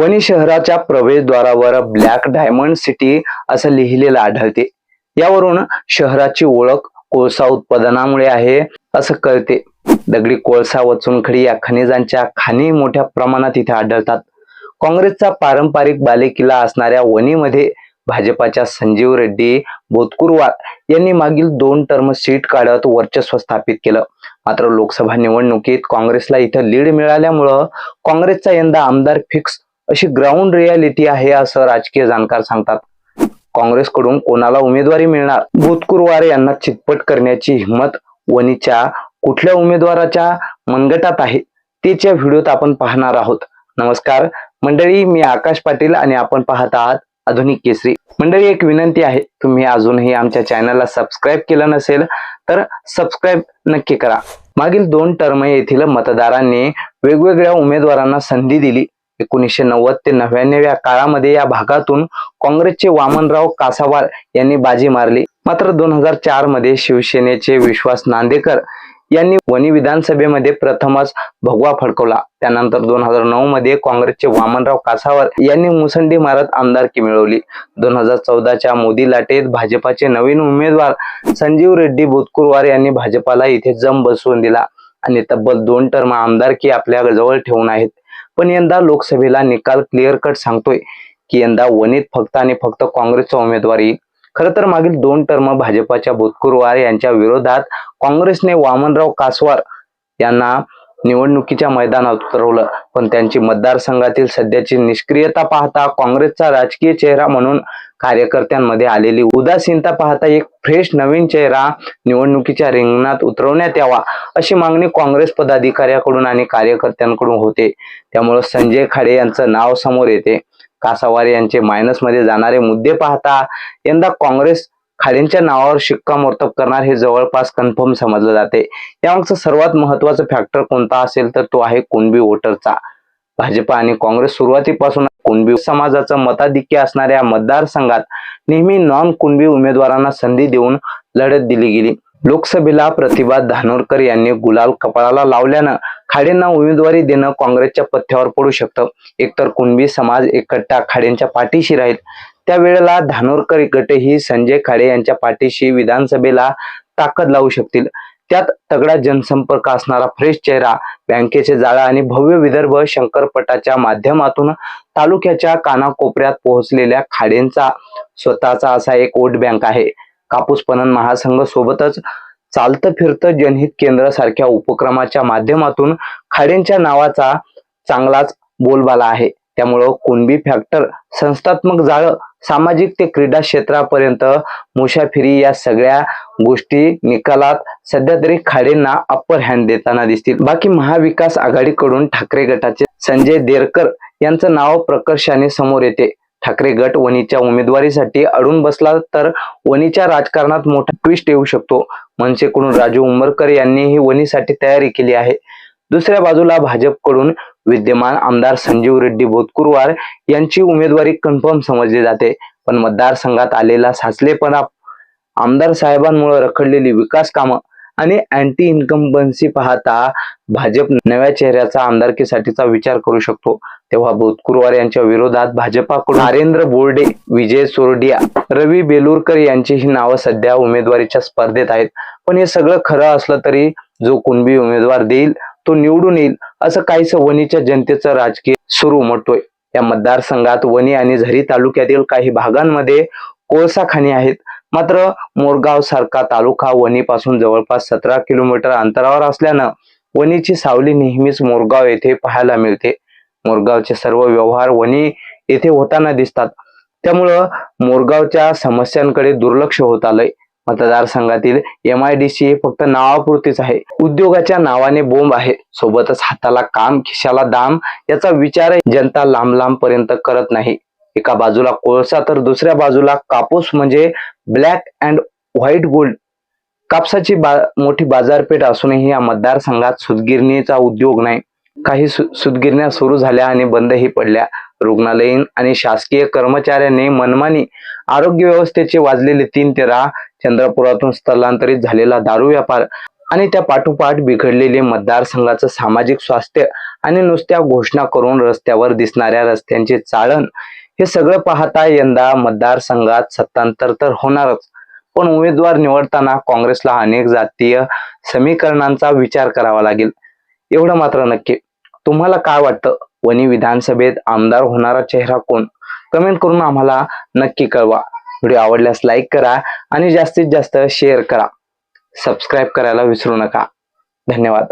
वणी शहराच्या प्रवेशद्वारावर black diamond city असं लिहिलेलं आढळते. यावरून शहराची ओळख कोळसा उत्पादनामुळे आहे असं कळते. दगडी कोळसा व चुनखडी या खनिजांच्या खाणी मोठ्या प्रमाणात इथे आढळतात. काँग्रेसचा पारंपरिक बालेकिल्ला असणाऱ्या वणीमध्ये भाजपाच्या संजीव रेड्डी बोतकुरवार यांनी मागील दोन टर्म सीट काढत वर्चस्व स्थापित केलं. मात्र लोकसभा निवडणुकीत काँग्रेसला इथं लीड मिळाल्यामुळं काँग्रेसचा यंदा आमदार फिक्स अशी ग्राउंड रियालिटी आहे असं राजकीय जाणकार सांगतात. काँग्रेसकडून कोणाला उमेदवारी मिळणार? भूतकुरवार यांना चितपट करण्याची हिंमत वनीच्या कुठल्या उमेदवाराच्या मनगटात आहे? तेच्या व्हिडिओत आपण पाहणार आहोत. नमस्कार. मंडळी मी आकाश पाटील आणि आपण पाहत आहात आधुनिक केसरी. मंडळी एक विनंती आहे. तुम्ही अजूनही आमच्या चॅनलला सबस्क्राईब केलं नसेल तर सबस्क्राईब नक्की करा. मागील दोन टर्म येथील मतदारांनी वेगवेगळ्या उमेदवारांना संधी दिली. एकोणीसशे नव्वद ते नव्याण्णव या काळामध्ये या भागातून काँग्रेसचे वामनराव कासावार यांनी बाजी मारली. मात्र दोन हजार चारमध्ये शिवसेनेचे विश्वास नांदेकर यांनी वणी विधानसभेमध्ये प्रथमच भगवा फडकवला. त्यानंतर दोन हजार नऊ मध्ये काँग्रेसचे वामनराव कासावर यांनी मुसंडी मारत आमदारकी मिळवली. दोन हजार चौदाच्या मोदी लाटेत भाजपाचे नवीन उमेदवार संजीव रेड्डी बोतकुरवार यांनी भाजपाला इथे जम बसवून दिला. आणि तब्बल दोन टर्म आमदारकी आपल्या जवळ ठेवून आहेत. पण यंदा लोकसभेला निकाल क्लिअर कट सांगतोय की यंदा वनीत फक्त आणि फक्त काँग्रेसचा उमेदवार येईल. खरं तर मागील दोन टर्म भाजपाच्या भूतकुरवार यांच्या विरोधात काँग्रेसने वामनराव कासवार यांना निवडणुकीच्या मैदानात उतरवलं. पण त्यांची मतदारसंघातील सध्याची निष्क्रियता पाहता काँग्रेसचा राजकीय चेहरा म्हणून कार्यकर्त्यांमध्ये आलेली उदासीनता पाहता एक फ्रेश नवीन चेहरा निवडणुकीच्या रिंगणात उतरवण्यात यावा अशी मागणी काँग्रेस पदाधिकाऱ्याकडून आणि कार्यकर्त्यांकडून होते. त्यामुळे संजय खाडे यांचं नाव समोर येते. कासावार यांचे मायनसमध्ये जाणारे मुद्दे पाहता यंदा काँग्रेस खाडेंच्या नावावर शिक्कामोर्तब करणार हे जवळपास कन्फर्म समजलं जाते. यामागचं सर्वात महत्त्वाचा फॅक्टर कोणता असेल तर तो आहे कुणबी वोटरचा. भाजपा आणि काँग्रेस सुरुवातीपासून कुणबी समाजाचं मताधिक्य असणाऱ्या मतदारसंघात नेहमी नॉन कुणबी उमेदवारांना संधी देऊन लढत दिली गेली. लोकसभेला प्रतिभा धानोरकर यांनी गुलाल कपाळाला लावल्यानं खाडेंना उमेदवारी देणं काँग्रेसच्या पथ्यावर पडू शकतं. एकतर कुणबी समाज एकट्टा खाडेंच्या पाठीशी राहील त्यावेळेला धानोरकर गटही संजय खाडे यांच्या पाठीशी विधानसभेला ताकद लावू शकतील. त्यात तगडा जनसंपर्क असणारा फ्रेश चेहरा बँकेचे जाळं आणि भव्य विदर्भ शंकरपटाच्या माध्यमातून तालुक्याच्या कानाकोपऱ्यात पोहोचलेल्या खाडेंचा स्वतःचा असा एक वोट बँक आहे. कापूस पणन महासंघ सोबतच चालतं फिरतं जनहित केंद्र सारख्या उपक्रमाच्या माध्यमातून खाडेंच्या नावाचा चांगलाच बोलबाला आहे. त्यामुळं कुणबी फॅक्टर संस्थात्मक जाळं सामाजिक ते क्रीडा क्षेत्रापर्यंत मुसाफिरी या सगळ्या गोष्टी निकालात सध्या तरी खाडेंना अप्पर हँड देताना दिसतील. बाकी महाविकास आघाडीकडून ठाकरे गटाचे संजय देरकर यांचं नाव प्रकर्षाने समोर येते. ठाकरे गट वणीच्या उमेदवारीसाठी अडून बसला तर वणीच्या राजकारणात मोठा ट्विस्ट येऊ शकतो. मनसेकडून राजू उंबरकर यांनीही वणीसाठी तयारी केली आहे. दुसऱ्या बाजूला भाजपकडून विद्यमान आमदार संजीव रेड्डी बोतकुरवार यांची उमेदवारी कन्फर्म समजली जाते. पण मतदारसंघात आलेला साचलेपणा आमदार साहेबांमुळे रखडलेली विकास कामं आणि अँटी इन्कम्बन्सी पाहता भाजप नव्या चेहऱ्याचा आमदारकीसाठीचा विचार करू शकतो. तेव्हा बोतकुरवार यांच्या विरोधात भाजपाकडून नरेंद्र बोर्डे विजय सोरडिया रवी बेलूरकर यांची ही नावं सध्या उमेदवारीच्या स्पर्धेत आहेत. पण हे सगळं खरं असलं तरी जो कुणबी उमेदवार देईल तो निवडून येईल असं काहीसं वणीच्या जनतेचं राजकीय सुरू म्हणतोय या मतदारसंघात वणी आणि झरी तालुक्यातील काही भागांमध्ये कोळसाखाणी आहेत. मात्र मोरगाव सारखा तालुका वणीपासून जवळपास सतरा किलोमीटर अंतरावर असल्यानं वणीची सावली नेहमीच मोरगाव येथे पाहायला मिळते. मोरगावचे सर्व व्यवहार वणी येथे होताना दिसतात. त्यामुळं मोरगावच्या समस्यांकडे दुर्लक्ष होत आलंय. मतदारसंघातील एम आय डी सी फक्त नावापुरतीच आहे. उद्योगाच्या नावाने बोंब आहे. सोबतच हाताला काम खिशाला दाम याचा विचार जनता लांब लांब पर्यंत करत नाही. एका बाजूला कोळसा तर दुसऱ्या बाजूला कापूस म्हणजे ब्लॅक अँड व्हाईट गोल्ड. कापसाची बा मोठी बाजारपेठ असूनही या मतदारसंघात सुतगिरणीचा उद्योग नाही. काही सु सुतगिरण्या सुरू झाल्या आणि बंदही पडल्या. रुग्णालयीन आणि शासकीय कर्मचाऱ्यांनी मनमानी आरोग्य व्यवस्थेचे वाजलेले तीन तेरा चंद्रपुरातून स्थलांतरित झालेला दारू व्यापार आणि त्या पाठोपाठ बिघडलेले मतदारसंघाचं सामाजिक स्वास्थ्य आणि नुसत्या घोषणा करून रस्त्यावर दिसणाऱ्या रस्त्यांचे चाळण हे सगळं पाहता यंदा मतदारसंघात सत्तांतर तर होणारच. पण उमेदवार निवडताना काँग्रेसला अनेक जातीय समीकरणांचा विचार करावा लागेल. एवढं मात्र नक्की. तुम्हाला काय वाटतं? वणी विधानसभेत आमदार होणारा चेहरा कोण? कमेंट करून आम्हाला नक्की कळवा. व्हिडिओ आवडल्यास लाईक करा आणि जास्तीत जास्त शेअर करा. सबस्क्राईब करायला विसरू नका. धन्यवाद.